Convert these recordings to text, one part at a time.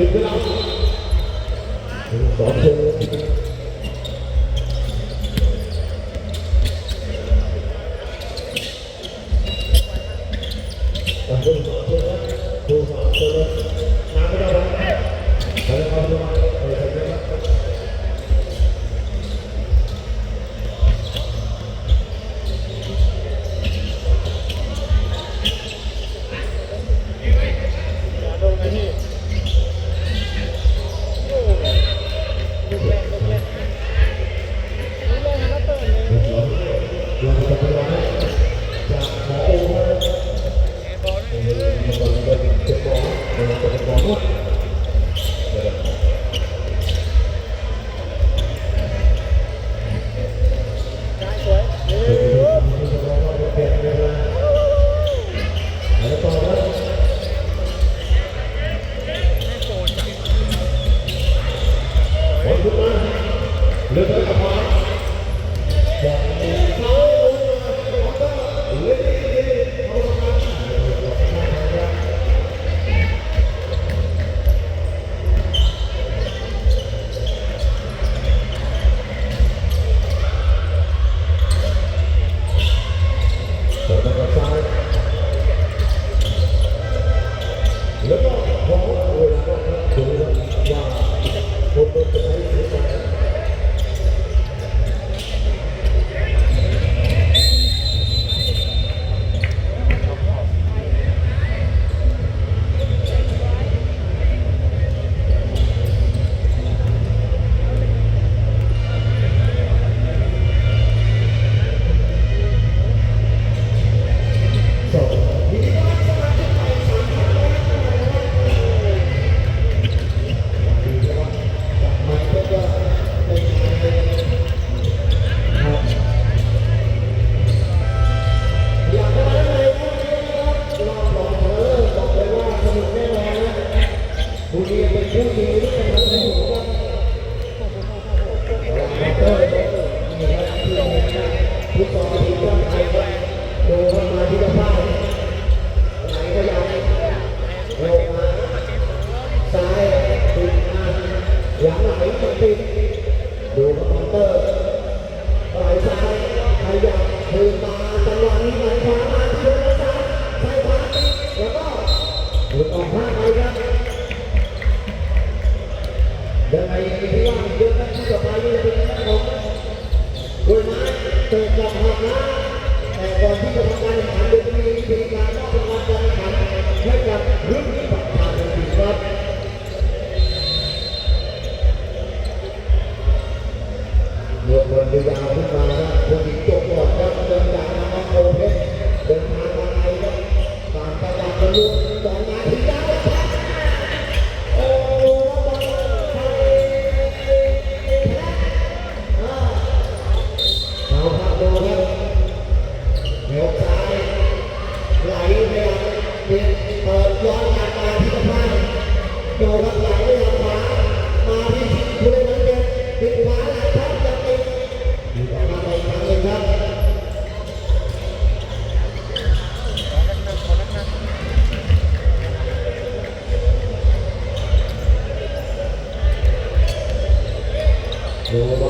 เด็งเวลาสองคน บุรีเป็นผู้ดีที่เป็นผู้ดีทุกตอนที่ต้องไปโดนมาที่บ้านไหก็ยังโยมาซ้ายติดมาหลังไหลมันติดดูคอมพิวเตอร์ไหซ้ายขยับคืม ดูครับเหาไหลไปปลี่เปิดย้อนกลัาที่กระพานดูครับไหลไปทาขามาที่ผู้เล่นนั้นเก็บติดขวาหลังพับจะติดดีกว่ามาไปครั้งหนึ่งครับดู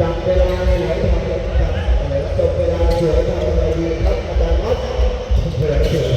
จับเวลาไหนทำอะไรจบเวลาสวยทำอะไรดีครับอาจารย์ครับ